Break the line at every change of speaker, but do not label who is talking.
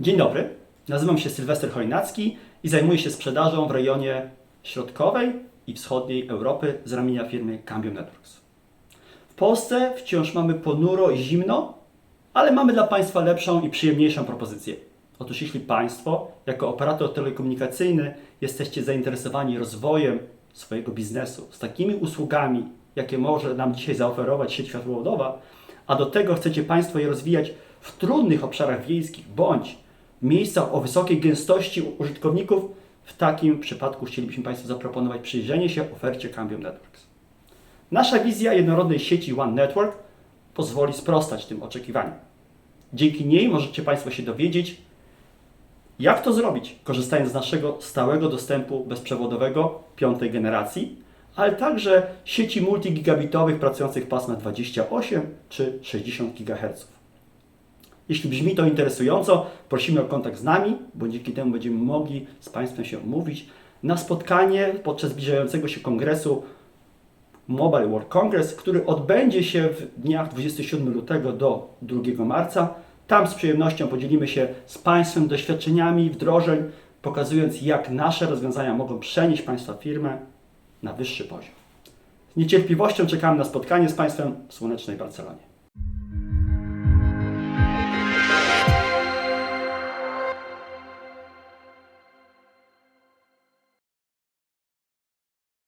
Dzień dobry, nazywam się Sylwester Chojnacki i zajmuję się sprzedażą w rejonie środkowej i wschodniej Europy z ramienia firmy Cambio Networks. W Polsce wciąż mamy ponuro i zimno, ale mamy dla Państwa lepszą i przyjemniejszą propozycję. Otóż jeśli Państwo, jako operator telekomunikacyjny, jesteście zainteresowani rozwojem swojego biznesu z takimi usługami, jakie może nam dzisiaj zaoferować sieć światłowodowa, a do tego chcecie Państwo je rozwijać w trudnych obszarach wiejskich bądź w miejscach o wysokiej gęstości użytkowników, w takim przypadku chcielibyśmy Państwu zaproponować przyjrzenie się ofercie Cambium Networks. Nasza wizja jednorodnej sieci One Network pozwoli sprostać tym oczekiwaniom. Dzięki niej możecie Państwo się dowiedzieć, jak to zrobić, korzystając z naszego stałego dostępu bezprzewodowego piątej generacji, ale także sieci multigigabitowych pracujących w pasmach 28 czy 60 GHz. Jeśli brzmi to interesująco, prosimy o kontakt z nami, bo dzięki temu będziemy mogli z Państwem się umówić na spotkanie podczas zbliżającego się kongresu Mobile World Congress, który odbędzie się w dniach 27 lutego do 2 marca. Tam z przyjemnością podzielimy się z Państwem doświadczeniami wdrożeń, pokazując jak nasze rozwiązania mogą przenieść Państwa firmę na wyższy poziom. Z niecierpliwością czekam na spotkanie z Państwem w słonecznej Barcelonie.